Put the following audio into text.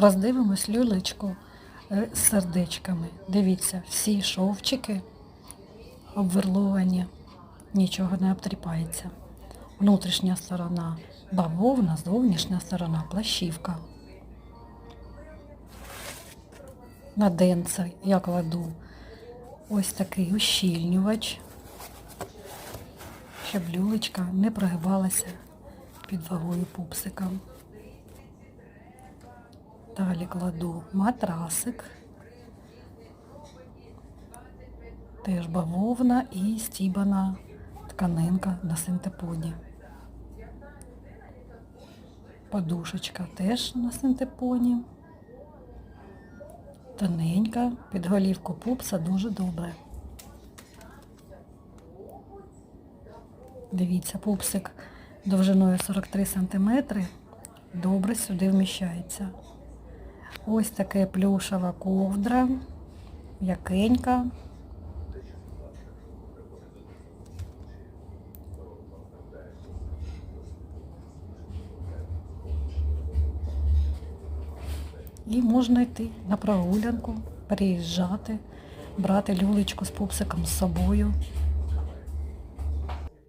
Роздивимось люлечку е, з сердечками. Дивіться, всі шовчики обверловані, нічого не обтріпається. Внутрішня сторона бавовна, зовнішня сторона плащівка. На денце я кладу ось такий ущільнювач, щоб люлечка не прогибалася під вагою пупсика. Далі кладу матрасик, теж бавовна і стібана тканинка на синтеподі. Подушечка теж на синтепоні. Тоненька, під голівку пупса дуже добре. Дивіться, пупсик довжиною 43 см добре сюди вміщається. Ось таке плюшева ковдра, м'якенька. І можна йти на прогулянку, переїжджати, брати люлечку з пупсиком з собою.